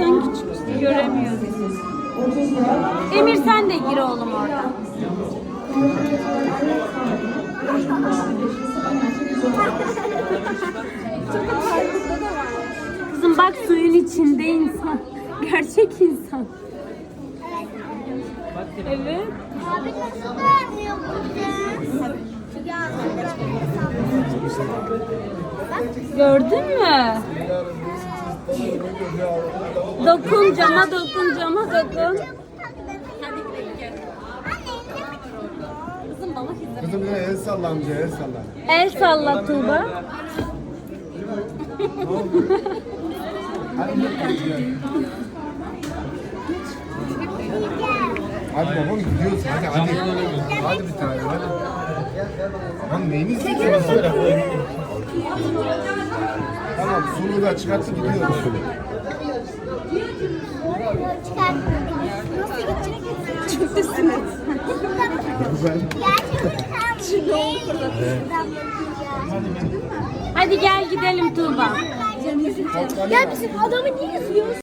sen küçüksün göremiyorsun. Emir sen de gir oğlum orada. Kızım bak suyun içinde insan. Gerçek insan. Evet. Abi nasıl vermiyor burada? Gördün mü? Dokun cama dokun cama dokun. Kızım izle. Kızım yine el salla amca el salla. El salla Tuğba. Hadi babam gidiyoruz hadi hadi. Hadi bir tane hadi. Lan neyini istiyorsun? Tamam sunu da çıkartıp gidiyoruz. Güzel. Hadi gel gidelim Tuğba. Ya bizim adamı niye izliyoruz?